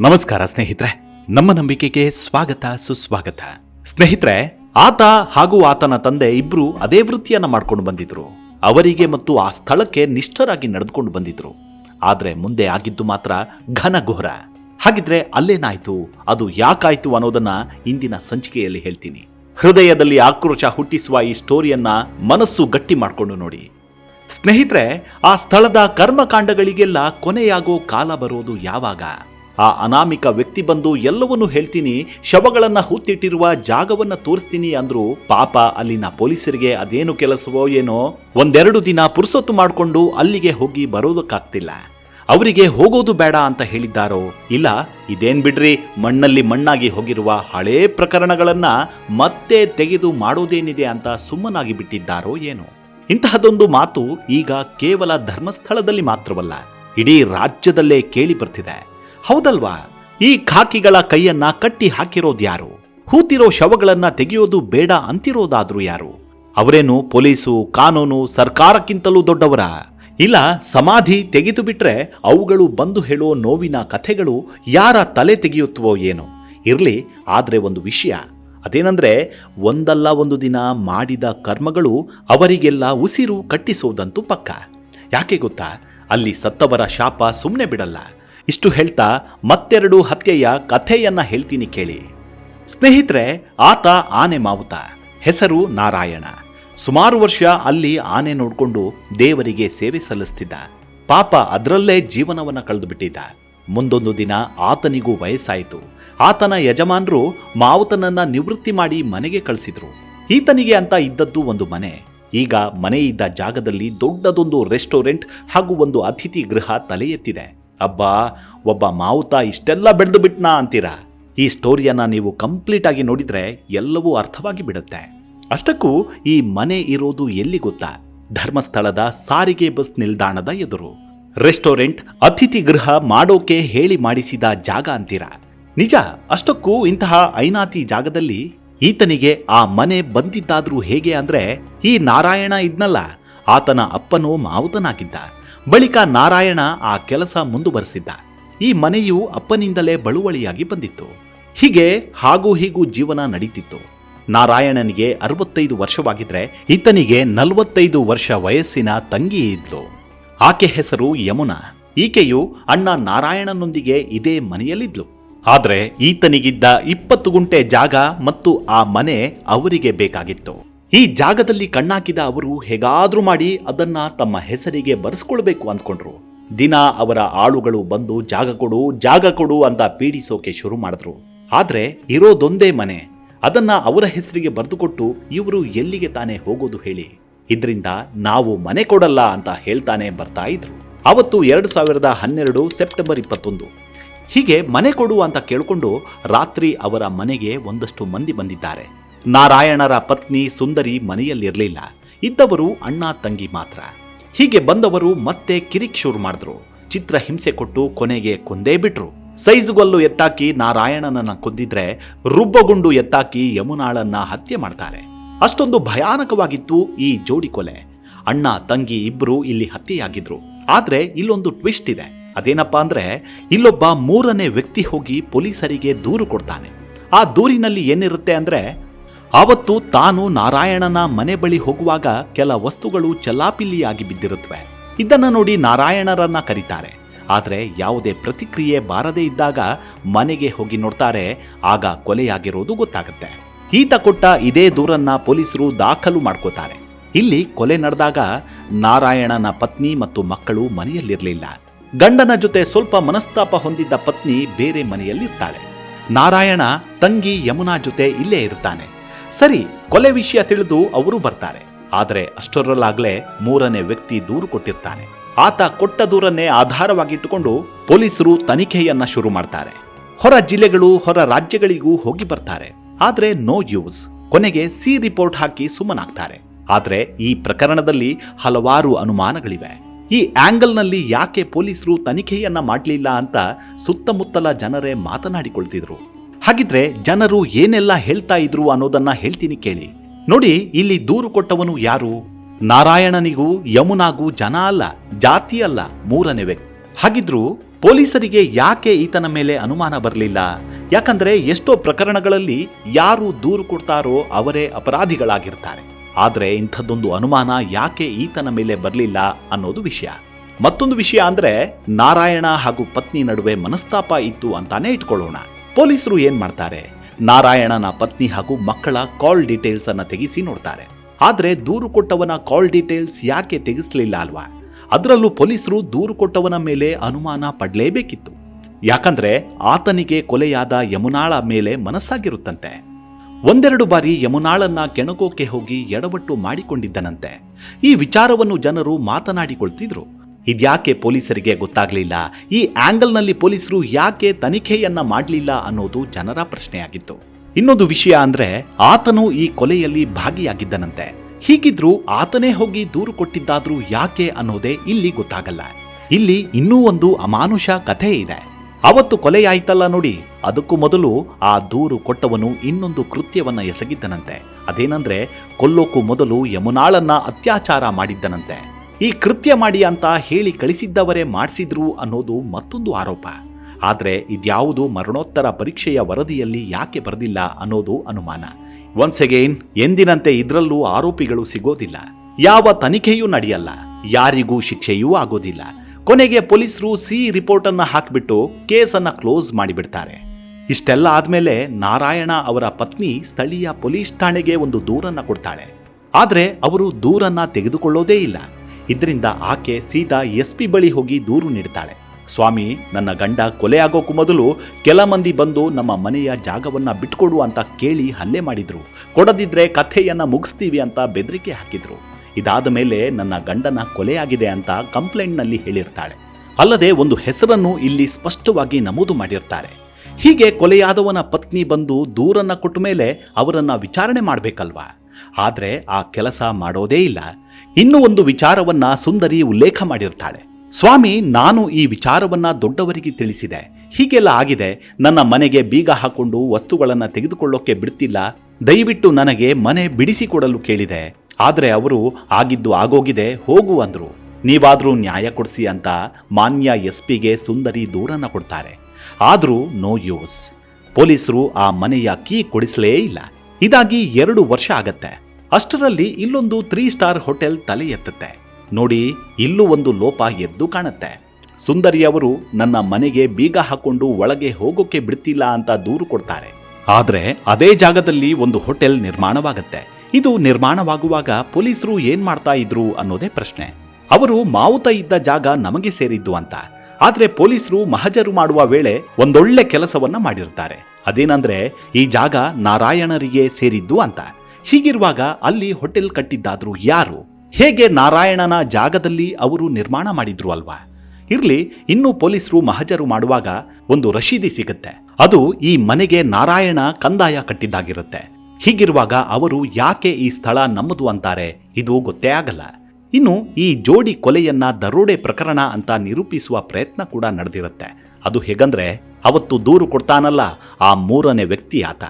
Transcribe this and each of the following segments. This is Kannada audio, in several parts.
ನಮಸ್ಕಾರ ಸ್ನೇಹಿತರೆ, ನಮ್ಮ ನಂಬಿಕೆಗೆ ಸ್ವಾಗತ, ಸುಸ್ವಾಗತ. ಸ್ನೇಹಿತರೆ, ಆತ ಹಾಗೂ ಆತನ ತಂದೆ ಇಬ್ರು ಅದೇ ವೃತ್ತಿಯನ್ನ ಮಾಡ್ಕೊಂಡು ಬಂದಿದ್ರು. ಅವರಿಗೆ ಮತ್ತು ಆ ಸ್ಥಳಕ್ಕೆ ನಿಷ್ಠರಾಗಿ ನಡೆದುಕೊಂಡು ಬಂದಿದ್ರು. ಆದ್ರೆ ಮುಂದೆ ಆಗಿದ್ದು ಮಾತ್ರ ಘನಘೋರ. ಹಾಗಿದ್ರೆ ಅಲ್ಲೇನಾಯ್ತು? ಅದು ಯಾಕಾಯ್ತು ಅನ್ನೋದನ್ನ ಇಂದಿನ ಸಂಚಿಕೆಯಲ್ಲಿ ಹೇಳ್ತೀನಿ. ಹೃದಯದಲ್ಲಿ ಆಕ್ರೋಶ ಹುಟ್ಟಿಸುವ ಈ ಸ್ಟೋರಿಯನ್ನ ಮನಸ್ಸು ಗಟ್ಟಿ ಮಾಡ್ಕೊಂಡು ನೋಡಿ. ಸ್ನೇಹಿತರೆ, ಆ ಸ್ಥಳದ ಕರ್ಮಕಾಂಡಗಳಿಗೆಲ್ಲ ಕೊನೆಯಾಗೋ ಕಾಲ ಬರೋದು ಯಾವಾಗ? ಆ ಅನಾಮಿಕ ವ್ಯಕ್ತಿ ಬಂದು ಎಲ್ಲವನ್ನೂ ಹೇಳ್ತೀನಿ, ಶವಗಳನ್ನ ಹುತ್ತಿಟ್ಟಿರುವ ಜಾಗವನ್ನ ತೋರಿಸ್ತೀನಿ ಅಂದ್ರು ಪಾಪ ಅಲ್ಲಿನ ಪೊಲೀಸರಿಗೆ ಅದೇನು ಕೆಲಸವೋ ಏನೋ. ಒಂದೆರಡು ದಿನ ಪುರುಸೊತ್ತು ಮಾಡಿಕೊಂಡು ಅಲ್ಲಿಗೆ ಹೋಗಿ ಬರೋದಕ್ಕಾಗ್ತಿಲ್ಲ. ಅವರಿಗೆ ಹೋಗೋದು ಬೇಡ ಅಂತ ಹೇಳಿದ್ದಾರೋ? ಇಲ್ಲ, ಇದೇನ್ ಬಿಡ್ರಿ, ಮಣ್ಣಲ್ಲಿ ಮಣ್ಣಾಗಿ ಹೋಗಿರುವ ಹಳೇ ಪ್ರಕರಣಗಳನ್ನ ಮತ್ತೆ ತೆಗೆದು ಮಾಡೋದೇನಿದೆ ಅಂತ ಸುಮ್ಮನಾಗಿ ಬಿಟ್ಟಿದ್ದಾರೋ ಏನೋ. ಇಂತಹದೊಂದು ಮಾತು ಈಗ ಕೇವಲ ಧರ್ಮಸ್ಥಳದಲ್ಲಿ ಮಾತ್ರವಲ್ಲ, ಇಡೀ ರಾಜ್ಯದಲ್ಲೇ ಕೇಳಿ ಬರ್ತಿದೆ. ಹೌದಲ್ವಾ? ಈ ಖಾಕಿಗಳ ಕೈಯನ್ನ ಕಟ್ಟಿ ಹಾಕಿರೋದ್ಯಾರು ಹೂತಿರೋ ಶವಗಳನ್ನ ತೆಗೆಯೋದು ಬೇಡ ಅಂತಿರೋದಾದ್ರೂ ಯಾರು? ಅವರೇನು ಪೊಲೀಸು, ಕಾನೂನು, ಸರ್ಕಾರಕ್ಕಿಂತಲೂ ದೊಡ್ಡವರ? ಇಲ್ಲ, ಸಮಾಧಿ ತೆಗೆದು ಬಿಟ್ರೆ ಅವುಗಳು ಬಂದು ಹೇಳೋ ನೋವಿನ ಕಥೆಗಳು ಯಾರ ತಲೆ ತೆಗೆಯುತ್ತವೋ ಏನೋ? ಇರ್ಲಿ, ಆದ್ರೆ ಒಂದು ವಿಷಯ. ಅದೇನಂದ್ರೆ, ಒಂದಲ್ಲ ಒಂದು ದಿನ ಮಾಡಿದ ಕರ್ಮಗಳು ಅವರಿಗೆಲ್ಲ ಉಸಿರು ಕಟ್ಟಿಸೋದಂತೂ ಪಕ್ಕ. ಯಾಕೆ ಗೊತ್ತಾ? ಅಲ್ಲಿ ಸತ್ತವರ ಶಾಪ ಸುಮ್ಮನೆ ಬಿಡಲ್ಲ. ಇಷ್ಟು ಹೇಳ್ತಾ ಮತ್ತೆರಡು ಹತ್ಯೆಯ ಕಥೆಯನ್ನ ಹೇಳ್ತೀನಿ ಕೇಳಿ. ಸ್ನೇಹಿತರೆ, ಆತ ಆನೆ ಮಾವುತ, ಹೆಸರು ನಾರಾಯಣ. ಸುಮಾರು ವರ್ಷ ಅಲ್ಲಿ ಆನೆ ನೋಡಿಕೊಂಡು ದೇವರಿಗೆ ಸೇವೆ ಸಲ್ಲಿಸ್ತಿದ್ದ. ಪಾಪ ಅದರಲ್ಲೇ ಜೀವನವನ್ನ ಕಳೆದು ಬಿಟ್ಟಿದ್ದ ಮುಂದೊಂದು ದಿನ ಆತನಿಗೂ ವಯಸ್ಸಾಯಿತು. ಆತನ ಯಜಮಾನರು ಮಾವುತನನ್ನ ನಿವೃತ್ತಿ ಮಾಡಿ ಮನೆಗೆ ಕಳಿಸಿದ್ರು. ಈತನಿಗೆ ಅಂತ ಇದ್ದದ್ದು ಒಂದು ಮನೆ. ಈಗ ಮನೆ ಇದ್ದ ಜಾಗದಲ್ಲಿ ದೊಡ್ಡದೊಂದು ರೆಸ್ಟೋರೆಂಟ್ ಹಾಗೂ ಒಂದು ಅತಿಥಿ ಗೃಹ ತಲೆ ಎತ್ತಿದೆ ಅಬ್ಬಾ, ಒಬ್ಬ ಮಾವುತ ಇಷ್ಟೆಲ್ಲ ಬೆಳೆದು ಬಿಟ್ನಾ ಅಂತೀರಾ? ಈ ಸ್ಟೋರಿಯನ್ನ ನೀವು ಕಂಪ್ಲೀಟ್ ಆಗಿ ನೋಡಿದ್ರೆ ಎಲ್ಲವೂ ಅರ್ಥವಾಗಿ ಬಿಡುತ್ತೆ. ಅಷ್ಟಕ್ಕೂ ಈ ಮನೆ ಇರೋದು ಎಲ್ಲಿ ಗೊತ್ತಾ? ಧರ್ಮಸ್ಥಳದ ಸಾರಿಗೆ ಬಸ್ ನಿಲ್ದಾಣದ ಎದುರು. ರೆಸ್ಟೋರೆಂಟ್, ಅತಿಥಿ ಗೃಹ ಮಾಡೋಕೆ ಹೇಳಿ ಮಾಡಿಸಿದ ಜಾಗ ಅಂತೀರಾ? ನಿಜ, ಅಷ್ಟಕ್ಕೂ ಇಂತಹ ಐನಾತಿ ಜಾಗದಲ್ಲಿ ಈತನಿಗೆ ಆ ಮನೆ ಬಂದಿದ್ದಾದ್ರೂ ಹೇಗೆ ಅಂದ್ರೆ ಈ ನಾರಾಯಣ ಇದ್ನಲ್ಲ, ಆತನ ಅಪ್ಪನು ಮಾವುತನಾಗಿದ್ದ. ಬಳಿಕ ನಾರಾಯಣ ಆ ಕೆಲಸ ಮುಂದುವರೆಸಿದ್ದ. ಈ ಮನೆಯು ಅಪ್ಪನಿಂದಲೇ ಬಳುವಳಿಯಾಗಿ ಬಂದಿತ್ತು. ಹೀಗೆ ಹಾಗೂ ಹೀಗೂ ಜೀವನ ನಡೀತಿತ್ತು. ನಾರಾಯಣನಿಗೆ ಅರವತ್ತೈದು ವರ್ಷವಾಗಿದ್ರೆ ಈತನಿಗೆ ನಲವತ್ತೈದು ವರ್ಷ ವಯಸ್ಸಿನ ತಂಗಿ ಇದ್ಲು. ಆಕೆ ಹೆಸರು ಯಮುನಾ. ಈಕೆಯು ಅಣ್ಣ ನಾರಾಯಣನೊಂದಿಗೆ ಇದೇ ಮನೆಯಲ್ಲಿದ್ಲು. ಆದರೆ ಈತನಿಗಿದ್ದ ಇಪ್ಪತ್ತು ಗುಂಟೆ ಜಾಗ ಮತ್ತು ಆ ಮನೆ ಅವರಿಗೆ ಬೇಕಾಗಿತ್ತು. ಈ ಜಾಗದಲ್ಲಿ ಕಣ್ಣಾಕಿದ ಅವರು ಹೇಗಾದ್ರೂ ಮಾಡಿ ಅದನ್ನ ತಮ್ಮ ಹೆಸರಿಗೆ ಬರೆಸ್ಕೊಳ್ಬೇಕು ಅಂದ್ಕೊಂಡ್ರು. ದಿನ ಅವರ ಆಳುಗಳು ಬಂದು ಜಾಗ ಕೊಡು ಜಾಗ ಕೊಡು ಅಂತ ಪೀಡಿಸೋಕೆ ಶುರು ಮಾಡಿದ್ರು. ಆದ್ರೆ ಇರೋದೊಂದೇ ಮನೆ. ಅದನ್ನ ಅವರ ಹೆಸರಿಗೆ ಬರೆದುಕೊಟ್ಟು ಇವರು ಎಲ್ಲಿಗೆ ತಾನೇ ಹೋಗೋದು ಹೇಳಿ. ಇದರಿಂದ ನಾವು ಮನೆ ಕೊಡಲ್ಲ ಅಂತ ಹೇಳ್ತಾನೆ ಬರ್ತಾ ಇದ್ರು. ಅವತ್ತು ಎರಡು ಸಾವಿರದ ಹನ್ನೆರಡು ಸೆಪ್ಟೆಂಬರ್ ಇಪ್ಪತ್ತೊಂದು. ಹೀಗೆ ಮನೆ ಕೊಡು ಅಂತ ಕೇಳಿಕೊಂಡು ರಾತ್ರಿ ಅವರ ಮನೆಗೆ ಒಂದಷ್ಟು ಮಂದಿ ಬಂದಿದ್ದಾರೆ. ನಾರಾಯಣರ ಪತ್ನಿ ಸುಂದರಿ ಮನೆಯಲ್ಲಿರಲಿಲ್ಲ. ಇದ್ದವರು ಅಣ್ಣ ತಂಗಿ ಮಾತ್ರ. ಹೀಗೆ ಬಂದವರು ಮತ್ತೆ ಕಿರಿಕ್ ಶುರು ಮಾಡಿದ್ರು. ಚಿತ್ರ ಹಿಂಸೆ ಕೊಟ್ಟು ಕೊನೆಗೆ ಕೊಂದೇ ಬಿಟ್ರು. ಸೈಜುಗಲ್ಲು ಎತ್ತಾಕಿ ನಾರಾಯಣನನ್ನ ಕೊಂದಿದ್ರೆ ರುಬ್ಬಗುಂಡು ಎತ್ತಾಕಿ ಯಮುನಾಳನ್ನ ಹತ್ಯೆ ಮಾಡ್ತಾರೆ. ಅಷ್ಟೊಂದು ಭಯಾನಕವಾಗಿತ್ತು ಈ ಜೋಡಿ ಕೊಲೆ. ಅಣ್ಣ, ತಂಗಿ ಇಬ್ರು ಇಲ್ಲಿ ಹತ್ಯೆಯಾಗಿದ್ರು. ಆದ್ರೆ ಇಲ್ಲೊಂದು ಟ್ವಿಸ್ಟ್ ಇದೆ. ಅದೇನಪ್ಪಾ ಅಂದ್ರೆ ಇಲ್ಲೊಬ್ಬ ಮೂರನೇ ವ್ಯಕ್ತಿ ಹೋಗಿ ಪೊಲೀಸರಿಗೆ ದೂರು ಕೊಡ್ತಾನೆ. ಆ ದೂರಿನಲ್ಲಿ ಏನಿರುತ್ತೆ ಅಂದ್ರೆ ಆವತ್ತು ತಾನು ನಾರಾಯಣನ ಮನೆ ಬಳಿ ಹೋಗುವಾಗ ಕೆಲ ವಸ್ತುಗಳು ಚಲಾಪಿಲಿಯಾಗಿ ಬಿದ್ದಿರುತ್ತವೆ. ಇದನ್ನು ನೋಡಿ ನಾರಾಯಣರನ್ನ ಕರೀತಾರೆ. ಆದರೆ ಯಾವುದೇ ಪ್ರತಿಕ್ರಿಯೆ ಬಾರದೇ ಇದ್ದಾಗ ಮನೆಗೆ ಹೋಗಿ ನೋಡ್ತಾರೆ. ಆಗ ಕೊಲೆಯಾಗಿರೋದು ಗೊತ್ತಾಗುತ್ತೆ. ಈತ ಕೊಟ್ಟ ಇದೇ ದೂರನ್ನ ಪೊಲೀಸರು ದಾಖಲು ಮಾಡ್ಕೋತಾರೆ. ಇಲ್ಲಿ ಕೊಲೆ ನಡೆದಾಗ ನಾರಾಯಣನ ಪತ್ನಿ ಮತ್ತು ಮಕ್ಕಳು ಮನೆಯಲ್ಲಿರಲಿಲ್ಲ. ಗಂಡನ ಜೊತೆ ಸ್ವಲ್ಪ ಮನಸ್ತಾಪ ಹೊಂದಿದ್ದ ಪತ್ನಿ ಬೇರೆ ಮನೆಯಲ್ಲಿರ್ತಾಳೆ. ನಾರಾಯಣ ತಂಗಿ ಯಮುನಾ ಜೊತೆ ಇಲ್ಲೇ ಇರ್ತಾನೆ. ಸರಿ, ಕೊಲೆ ವಿಷಯ ತಿಳಿದು ಅವರು ಬರ್ತಾರೆ. ಆದರೆ ಅಷ್ಟರಲ್ಲಾಗಲೇ ಮೂರನೇ ವ್ಯಕ್ತಿ ದೂರು ಕೊಟ್ಟಿರ್ತಾನೆ. ಆತ ಕೊಟ್ಟ ದೂರನ್ನೇ ಆಧಾರವಾಗಿಟ್ಟುಕೊಂಡು ಪೊಲೀಸರು ತನಿಖೆಯನ್ನ ಶುರು ಮಾಡ್ತಾರೆ. ಹೊರ ಜಿಲ್ಲೆಗಳು, ಹೊರ ರಾಜ್ಯಗಳಿಗೂ ಹೋಗಿ ಬರ್ತಾರೆ. ಆದರೆ ನೋ ಯೂಸ್. ಕೊನೆಗೆ ಸಿ ರಿಪೋರ್ಟ್ ಹಾಕಿ ಸುಮ್ಮನಾಗ್ತಾರೆ. ಆದರೆ ಈ ಪ್ರಕರಣದಲ್ಲಿ ಹಲವಾರು ಅನುಮಾನಗಳಿವೆ. ಈ ಆಂಗಲ್ನಲ್ಲಿ ಯಾಕೆ ಪೊಲೀಸರು ತನಿಖೆಯನ್ನ ಮಾಡಲಿಲ್ಲ ಅಂತ ಸುತ್ತಮುತ್ತಲ ಜನರೇ ಮಾತನಾಡಿಕೊಳ್ತಿದ್ರು. ಹಾಗಿದ್ರೆ ಜನರು ಏನೆಲ್ಲ ಹೇಳ್ತಾ ಇದ್ರು ಅನ್ನೋದನ್ನ ಹೇಳ್ತೀನಿ ಕೇಳಿ. ನೋಡಿ, ಇಲ್ಲಿ ದೂರು ಕೊಟ್ಟವನು ಯಾರು? ನಾರಾಯಣನಿಗೂ ಯಮುನಾಗೂ ಜನ ಅಲ್ಲ, ಜಾತಿ ಅಲ್ಲ, ಮೂರನೇ ವ್ಯಕ್ತಿ. ಹಾಗಿದ್ರು ಪೊಲೀಸರಿಗೆ ಯಾಕೆ ಈತನ ಮೇಲೆ ಅನುಮಾನ ಬರಲಿಲ್ಲ? ಯಾಕಂದ್ರೆ ಎಷ್ಟೋ ಪ್ರಕರಣಗಳಲ್ಲಿ ಯಾರು ದೂರು ಕೊಡ್ತಾರೋ ಅವರೇ ಅಪರಾಧಿಗಳಾಗಿರ್ತಾರೆ. ಆದ್ರೆ ಇಂಥದ್ದೊಂದು ಅನುಮಾನ ಯಾಕೆ ಈತನ ಮೇಲೆ ಬರಲಿಲ್ಲ ಅನ್ನೋದು ವಿಷಯ. ಮತ್ತೊಂದು ವಿಷಯ ಅಂದ್ರೆ ನಾರಾಯಣ ಹಾಗೂ ಪತ್ನಿ ನಡುವೆ ಮನಸ್ತಾಪ ಇತ್ತು ಅಂತಾನೆ ಇಟ್ಕೊಳ್ಳೋಣ. ಪೊಲೀಸರು ಏನ್ ಮಾಡ್ತಾರೆ? ನಾರಾಯಣನ ಪತ್ನಿ ಹಾಗೂ ಮಕ್ಕಳ ಕಾಲ್ ಡೀಟೇಲ್ಸ್ ಅನ್ನ ತೆಗೆಸಿ ನೋಡ್ತಾರೆ. ಆದ್ರೆ ದೂರು ಕೊಟ್ಟವನ ಕಾಲ್ ಡೀಟೇಲ್ಸ್ ಯಾಕೆ ತೆಗೆಸಲಿಲ್ಲ ಅಲ್ವಾ? ಅದರಲ್ಲೂ ಪೊಲೀಸರು ದೂರು ಕೊಟ್ಟವನ ಮೇಲೆ ಅನುಮಾನ ಪಡಲೇಬೇಕಿತ್ತು. ಯಾಕಂದ್ರೆ ಆತನಿಗೆ ಕೊಲೆಯಾದ ಯಮುನಾಳ ಮೇಲೆ ಮನಸ್ಸಾಗಿರುತ್ತಂತೆ. ಒಂದೆರಡು ಬಾರಿ ಯಮುನಾಳನ್ನ ಕೆಣಕೋಕೆ ಹೋಗಿ ಎಡವಟ್ಟು ಮಾಡಿಕೊಂಡಿದ್ದನಂತೆ. ಈ ವಿಚಾರವನ್ನು ಜನರು ಮಾತನಾಡಿಕೊಳ್ತಿದ್ರು. ಇದ್ಯಾಕೆ ಪೊಲೀಸರಿಗೆ ಗೊತ್ತಾಗ್ಲಿಲ್ಲ? ಈ ಆಂಗಲ್ನಲ್ಲಿ ಪೊಲೀಸರು ಯಾಕೆ ತನಿಖೆಯನ್ನ ಮಾಡಲಿಲ್ಲ ಅನ್ನೋದು ಜನರ ಪ್ರಶ್ನೆಯಾಗಿತ್ತು. ಇನ್ನೊಂದು ವಿಷಯ ಅಂದ್ರೆ, ಆತನು ಈ ಕೊಲೆಯಲ್ಲಿ ಭಾಗಿಯಾಗಿದ್ದನಂತೆ. ಹೀಗಿದ್ರೂ ಆತನೇ ಹೋಗಿ ದೂರು ಕೊಟ್ಟಿದ್ದಾದ್ರೂ ಯಾಕೆ ಅನ್ನೋದೇ ಇಲ್ಲಿ ಗೊತ್ತಾಗಲ್ಲ. ಇಲ್ಲಿ ಇನ್ನೂ ಒಂದು ಅಮಾನುಷ ಕಥೆ ಇದೆ. ಅವತ್ತು ಕೊಲೆಯಾಯ್ತಲ್ಲ ನೋಡಿ, ಅದಕ್ಕೂ ಮೊದಲು ಆ ದೂರು ಕೊಟ್ಟವನು ಇನ್ನೊಂದು ಕೃತ್ಯವನ್ನ ಎಸಗಿದ್ದನಂತೆ. ಅದೇನಂದ್ರೆ, ಕೊಲ್ಲೋಕು ಮೊದಲು ಯಮುನಾಳನ್ನ ಅತ್ಯಾಚಾರ ಮಾಡಿದ್ದನಂತೆ. ಈ ಕೃತ್ಯ ಮಾಡಿ ಅಂತ ಹೇಳಿ ಕಳಿಸಿದ್ದವರೇ ಮಾಡಿಸಿದ್ರು ಅನ್ನೋದು ಮತ್ತೊಂದು ಆರೋಪ. ಆದ್ರೆ ಇದ್ಯಾವುದು ಮರಣೋತ್ತರ ಪರೀಕ್ಷೆಯ ವರದಿಯಲ್ಲಿ ಯಾಕೆ ಬರೆದಿಲ್ಲ ಅನ್ನೋದು ಅನುಮಾನ. ಒನ್ಸ್ ಅಗೇನ್ ಎಂದಿನಂತೆ ಇದರಲ್ಲೂ ಆರೋಪಿಗಳು ಸಿಗೋದಿಲ್ಲ. ಯಾವ ತನಿಖೆಯೂ ನಡೆಯಲ್ಲ. ಯಾರಿಗೂ ಶಿಕ್ಷೆಯೂ ಆಗೋದಿಲ್ಲ. ಕೊನೆಗೆ ಪೊಲೀಸರು ಸಿ ರಿಪೋರ್ಟ್ ಅನ್ನ ಹಾಕ್ಬಿಟ್ಟು ಕೇಸನ್ನ ಕ್ಲೋಸ್ ಮಾಡಿಬಿಡ್ತಾರೆ. ಇಷ್ಟೆಲ್ಲ ಆದ್ಮೇಲೆ ನಾರಾಯಣ ಅವರ ಪತ್ನಿ ಸ್ಥಳೀಯ ಪೊಲೀಸ್ ಠಾಣೆಗೆ ಒಂದು ದೂರನ್ನ ಕೊಡ್ತಾಳೆ. ಆದ್ರೆ ಅವರು ದೂರನ್ನ ತೆಗೆದುಕೊಳ್ಳೋದೇ ಇಲ್ಲ. ಇದರಿಂದ ಆಕೆ ಸೀತಾ ಎಸ್ ಪಿ ಬಳಿ ಹೋಗಿ ದೂರು ನೀಡ್ತಾಳೆ. ಸ್ವಾಮಿ, ನನ್ನ ಗಂಡ ಕೊಲೆ ಆಗೋಕು ಮೊದಲು ಕೆಲ ಮಂದಿ ಬಂದು ನಮ್ಮ ಮನೆಯ ಜಾಗವನ್ನ ಬಿಟ್ಕೊಡು ಅಂತ ಕೇಳಿ ಹಲ್ಲೆ ಮಾಡಿದ್ರು. ಕೊಡದಿದ್ರೆ ಕಥೆಯನ್ನ ಮುಗಿಸ್ತೀವಿ ಅಂತ ಬೆದರಿಕೆ ಹಾಕಿದ್ರು. ಇದಾದ ಮೇಲೆ ನನ್ನ ಗಂಡನ ಕೊಲೆಯಾಗಿದೆ ಅಂತ ಕಂಪ್ಲೇಂಟ್ನಲ್ಲಿ ಹೇಳಿರ್ತಾಳೆ. ಅಲ್ಲದೆ ಒಂದು ಹೆಸರನ್ನು ಇಲ್ಲಿ ಸ್ಪಷ್ಟವಾಗಿ ನಮೂದು ಮಾಡಿರ್ತಾರೆ. ಹೀಗೆ ಕೊಲೆಯಾದವನ ಪತ್ನಿ ಬಂದು ದೂರನ್ನ ಕೊಟ್ಟ ಮೇಲೆ ಅವರನ್ನ ವಿಚಾರಣೆ ಮಾಡಬೇಕಲ್ವಾ? ಆದ್ರೆ ಆ ಕೆಲಸ ಮಾಡೋದೇ ಇಲ್ಲ. ಇನ್ನೂ ಒಂದು ವಿಚಾರವನ್ನ ಸುಂದರಿ ಉಲ್ಲೇಖ ಮಾಡಿರ್ತಾಳೆ. ಸ್ವಾಮಿ, ನಾನು ಈ ವಿಚಾರವನ್ನ ದೊಡ್ಡವರಿಗೆ ತಿಳಿಸಿದೆ. ಹೀಗೆಲ್ಲ ಆಗಿದೆ. ನನ್ನ ಮನೆಗೆ ಬೀಗ ಹಾಕೊಂಡು ವಸ್ತುಗಳನ್ನ ತೆಗೆದುಕೊಳ್ಳೋಕೆ ಬಿಡ್ತಿಲ್ಲ. ದಯವಿಟ್ಟು ನನಗೆ ಮನೆ ಬಿಡಿಸಿಕೊಡಲು ಕೇಳಿದೆ. ಆದರೆ ಅವರು ಆಗಿದ್ದು ಆಗೋಗಿದೆ, ಹೋಗು ಅಂದ್ರು. ನೀವಾದರೂ ನ್ಯಾಯ ಕೊಡಿಸಿ ಅಂತ ಮಾನ್ಯ ಎಸ್ ಪಿಗೆ ಸುಂದರಿ ದೂರನ್ನ ಕೊಡ್ತಾರೆ. ಆದರೂ ನೋ ಯೂಸ್. ಪೊಲೀಸರು ಆ ಮನೆಯ ಕೀ ಕೊಡಿಸಲೇ ಇಲ್ಲ. ಇದಾಗಿ ಎರಡು ವರ್ಷ ಆಗತ್ತೆ. ಅಷ್ಟರಲ್ಲಿ ಇಲ್ಲೊಂದು ತ್ರೀ ಸ್ಟಾರ್ ಹೋಟೆಲ್ ತಲೆ ಎತ್ತುತ್ತೆ. ನೋಡಿ, ಇಲ್ಲೂ ಒಂದು ಲೋಪ ಎದ್ದು ಕಾಣುತ್ತೆ. ಸುಂದರಿ ಅವರು ನನ್ನ ಮನೆಗೆ ಬೀಗ ಹಾಕೊಂಡು ಒಳಗೆ ಹೋಗೋಕೆ ಬಿಡ್ತಿಲ್ಲ ಅಂತ ದೂರು ಕೊಡ್ತಾರೆ. ಆದ್ರೆ ಅದೇ ಜಾಗದಲ್ಲಿ ಒಂದು ಹೋಟೆಲ್ ನಿರ್ಮಾಣವಾಗತ್ತೆ. ಇದು ನಿರ್ಮಾಣವಾಗುವಾಗ ಪೊಲೀಸರು ಏನ್ ಮಾಡ್ತಾ ಇದ್ರು ಅನ್ನೋದೇ ಪ್ರಶ್ನೆ. ಅವರು ಮಾವುತ ಇದ್ದ ಜಾಗ ನಮಗೆ ಸೇರಿದ್ದು ಅಂತ. ಆದ್ರೆ ಪೊಲೀಸರು ಮಹಜರು ಮಾಡುವ ವೇಳೆ ಒಂದೊಳ್ಳೆ ಕೆಲಸವನ್ನ ಮಾಡಿರ್ತಾರೆ. ಅದೇನಂದ್ರೆ, ಈ ಜಾಗ ನಾರಾಯಣರಿಗೆ ಸೇರಿದ್ದು ಅಂತ. ಹೀಗಿರುವಾಗ ಅಲ್ಲಿ ಹೋಟೆಲ್ ಕಟ್ಟಿದ್ದಾದ್ರೂ ಯಾರು? ಹೇಗೆ ನಾರಾಯಣನ ಜಾಗದಲ್ಲಿ ಅವರು ನಿರ್ಮಾಣ ಮಾಡಿದ್ರು ಅಲ್ವಾ? ಇರ್ಲಿ, ಇನ್ನು ಪೊಲೀಸರು ಮಹಜರು ಮಾಡುವಾಗ ಒಂದು ರಶೀದಿ ಸಿಗುತ್ತೆ. ಅದು ಈ ಮನೆಗೆ ನಾರಾಯಣ ಕಂದಾಯ ಕಟ್ಟಿದ್ದಾಗಿರುತ್ತೆ. ಹೀಗಿರುವಾಗ ಅವರು ಯಾಕೆ ಈ ಸ್ಥಳ ನಮ್ಮದು ಅಂತಾರೆ, ಇದು ಗೊತ್ತೇ ಆಗಲ್ಲ. ಇನ್ನು ಈ ಜೋಡಿ ಕೊಲೆಯನ್ನ ದರೋಡೆ ಪ್ರಕರಣ ಅಂತ ನಿರೂಪಿಸುವ ಪ್ರಯತ್ನ ಕೂಡ ನಡೆದಿರುತ್ತೆ. ಅದು ಹೇಗಂದ್ರೆ, ಅವತ್ತು ದೂರು ಕೊಡ್ತಾನಲ್ಲ, ಆ ಮೂರನೇ ವ್ಯಕ್ತಿ ಆತ.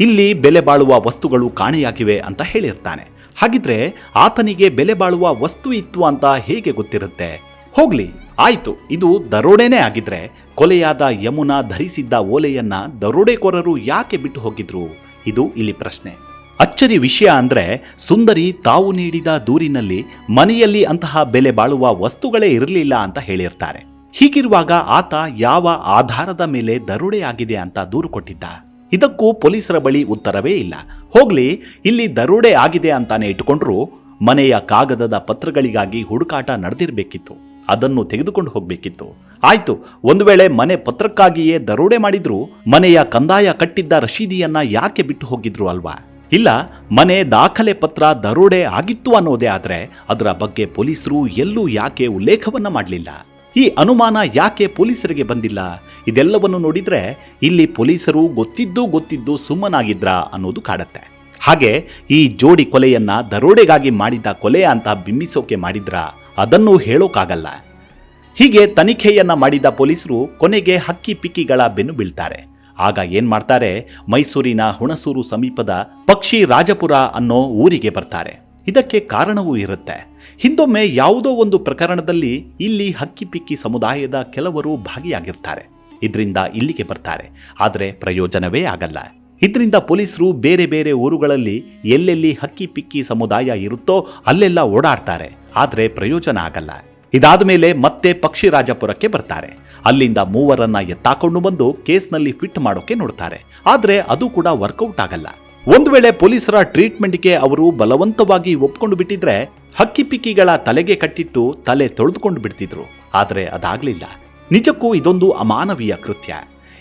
ಇಲ್ಲಿ ಬೆಲೆ ಬಾಳುವ ವಸ್ತುಗಳು ಕಾಣೆಯಾಗಿವೆ ಅಂತ ಹೇಳಿರ್ತಾನೆ. ಹಾಗಿದ್ರೆ ಆತನಿಗೆ ಬೆಲೆ ಬಾಳುವ ವಸ್ತು ಇತ್ತು ಅಂತ ಹೇಗೆ ಗೊತ್ತಿರುತ್ತೆ? ಹೋಗ್ಲಿ, ಆಯ್ತು, ಇದು ದರೋಡೆನೇ ಆಗಿದ್ರೆ, ಕೊಲೆಯಾದ ಯಮುನಾ ಧರಿಸಿದ್ದ ಓಲೆಯನ್ನ ದರೋಡೆಕೋರರು ಯಾಕೆ ಬಿಟ್ಟು ಹೋಗಿದ್ರು? ಇದು ಇಲ್ಲಿ ಪ್ರಶ್ನೆ. ಅಚ್ಚರಿ ವಿಷಯ ಅಂದ್ರೆ ಸುಂದರಿ ತಾವು ನೀಡಿದ ದೂರಿನಲ್ಲಿ ಮನೆಯಲ್ಲಿ ಅಂತಹ ಬೆಲೆ ಬಾಳುವ ವಸ್ತುಗಳೇ ಇರಲಿಲ್ಲ ಅಂತ ಹೇಳಿರ್ತಾರೆ. ಹೀಗಿರುವಾಗ ಆತ ಯಾವ ಆಧಾರದ ಮೇಲೆ ದರೋಡೆ ಆಗಿದೆ ಅಂತ ದೂರು ಕೊಟ್ಟಿದ್ದ? ಇದಕ್ಕೂ ಪೊಲೀಸರ ಬಳಿ ಉತ್ತರವೇ ಇಲ್ಲ. ಹೋಗ್ಲಿ, ಇಲ್ಲಿ ದರೋಡೆ ಆಗಿದೆ ಅಂತಾನೆ ಇಟ್ಟುಕೊಂಡ್ರು ಮನೆಯ ಕಾಗದದ ಪತ್ರಗಳಿಗಾಗಿ ಹುಡುಕಾಟ ನಡೆದಿರಬೇಕಿತ್ತು. ಅದನ್ನು ತೆಗೆದುಕೊಂಡು ಹೋಗಬೇಕಿತ್ತು. ಆಯ್ತು, ಒಂದು ವೇಳೆ ಮನೆ ಪತ್ರಕ್ಕಾಗಿಯೇ ದರೋಡೆ ಮಾಡಿದ್ರು, ಮನೆಯ ಕಂದಾಯ ಕಟ್ಟಿದ್ದ ರಶೀದಿಯನ್ನ ಯಾಕೆ ಬಿಟ್ಟು ಹೋಗಿದ್ರು ಅಲ್ವಾ? ಇಲ್ಲ, ಮನೆ ದಾಖಲೆ ಪತ್ರ ದರೋಡೆ ಆಗಿತ್ತು ಅನ್ನೋದೇ ಆದ್ರೆ ಅದರ ಬಗ್ಗೆ ಪೊಲೀಸರು ಎಲ್ಲೂ ಯಾಕೆ ಉಲ್ಲೇಖವನ್ನ ಮಾಡಲಿಲ್ಲ? ಈ ಅನುಮಾನ ಯಾಕೆ ಪೊಲೀಸರಿಗೆ ಬಂದಿಲ್ಲ? ಇದೆಲ್ಲವನ್ನು ನೋಡಿದ್ರೆ ಇಲ್ಲಿ ಪೊಲೀಸರು ಗೊತ್ತಿದ್ದು ಗೊತ್ತಿದ್ದು ಸುಮ್ಮನಾಗಿದ್ರಾ ಅನ್ನೋದು ಕಾಡತ್ತೆ. ಹಾಗೆ ಈ ಜೋಡಿ ಕೊಲೆಯನ್ನ ದರೋಡೆಗಾಗಿ ಮಾಡಿದ ಕೊಲೆ ಅಂತ ಬಿಂಬಿಸೋಕೆ ಮಾಡಿದ್ರ ಅದನ್ನು ಹೇಳೋಕ್ಕಾಗಲ್ಲ ಹೀಗೆ ತನಿಖೆಯನ್ನ ಮಾಡಿದ ಪೊಲೀಸರು ಕೊನೆಗೆ ಹಕ್ಕಿ ಪಿಕ್ಕಿಗಳ ಬೆನ್ನು ಬೀಳ್ತಾರೆ. ಆಗ ಏನ್ ಮಾಡ್ತಾರೆ? ಮೈಸೂರಿನ ಹುಣಸೂರು ಸಮೀಪದ ಪಕ್ಷಿ ರಾಜಪುರ ಅನ್ನೋ ಊರಿಗೆ ಬರ್ತಾರೆ. ಇದಕ್ಕೆ ಕಾರಣವೂ ಇರುತ್ತೆ. ಹಿಂದೊಮ್ಮೆ ಯಾವುದೋ ಒಂದು ಪ್ರಕರಣದಲ್ಲಿ ಇಲ್ಲಿ ಹಕ್ಕಿಪಿಕ್ಕಿ ಸಮುದಾಯದ ಕೆಲವರು ಭಾಗಿಯಾಗಿರ್ತಾರೆ. ಇದರಿಂದ ಇಲ್ಲಿಗೆ ಬರ್ತಾರೆ. ಆದರೆ ಪ್ರಯೋಜನವೇ ಆಗಲ್ಲ. ಇದರಿಂದ ಪೊಲೀಸರು ಬೇರೆ ಬೇರೆ ಊರುಗಳಲ್ಲಿ ಎಲ್ಲೆಲ್ಲಿ ಹಕ್ಕಿ ಪಿಕ್ಕಿ ಸಮುದಾಯ ಇರುತ್ತೋ ಅಲ್ಲೆಲ್ಲ ಓಡಾಡ್ತಾರೆ. ಆದರೆ ಪ್ರಯೋಜನ ಆಗಲ್ಲ. ಇದಾದ ಮೇಲೆ ಮತ್ತೆ ಪಕ್ಷಿರಾಜಪುರಕ್ಕೆ ಬರ್ತಾರೆ. ಅಲ್ಲಿಂದ ಮೂವರನ್ನ ಎತ್ತಾಕೊಂಡು ಬಂದು ಕೇಸ್ನಲ್ಲಿ ಫಿಟ್ ಮಾಡೋಕೆ ನೋಡ್ತಾರೆ. ಆದ್ರೆ ಅದು ಕೂಡ ವರ್ಕೌಟ್ ಆಗಲ್ಲ. ಒಂದು ವೇಳೆ ಪೊಲೀಸರ ಟ್ರೀಟ್ಮೆಂಟ್ಗೆ ಅವರು ಬಲವಂತವಾಗಿ ಒಪ್ಕೊಂಡು ಬಿಟ್ಟಿದ್ರೆ ಹಕ್ಕಿಪಿಕ್ಕಿಗಳ ತಲೆಗೆ ಕಟ್ಟಿಟ್ಟು ತಲೆ ತೊಳೆದುಕೊಂಡು ಬಿಡ್ತಿದ್ರು. ಆದ್ರೆ ಅದಾಗ್ಲಿಲ್ಲ. ನಿಜಕ್ಕೂ ಇದೊಂದು ಅಮಾನವೀಯ ಕೃತ್ಯ.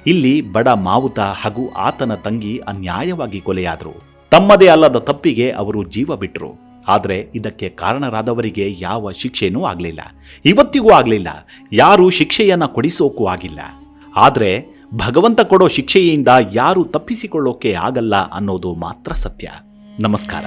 ಇಲ್ಲಿ ಬಡ ಮಾವುತ ಹಾಗೂ ಆತನ ತಂಗಿ ಅನ್ಯಾಯವಾಗಿ ಕೊಲೆಯಾದರು. ತಮ್ಮದೇ ಅಲ್ಲದ ತಪ್ಪಿಗೆ ಅವರು ಜೀವ ಬಿಟ್ರು. ಆದರೆ ಇದಕ್ಕೆ ಕಾರಣರಾದವರಿಗೆ ಯಾವ ಶಿಕ್ಷೆನೂ ಆಗಲಿಲ್ಲ. ಇವತ್ತಿಗೂ ಆಗಲಿಲ್ಲ. ಯಾರು ಶಿಕ್ಷೆಯನ್ನ ಕೊಡಿಸೋಕೂ ಆಗಿಲ್ಲ. ಆದರೆ ಭಗವಂತ ಕೊಡೋ ಶಿಕ್ಷೆಯಿಂದ ಯಾರು ತಪ್ಪಿಸಿಕೊಳ್ಳೋಕೆ ಆಗಲ್ಲ ಅನ್ನೋದು ಮಾತ್ರ ಸತ್ಯ. ನಮಸ್ಕಾರ.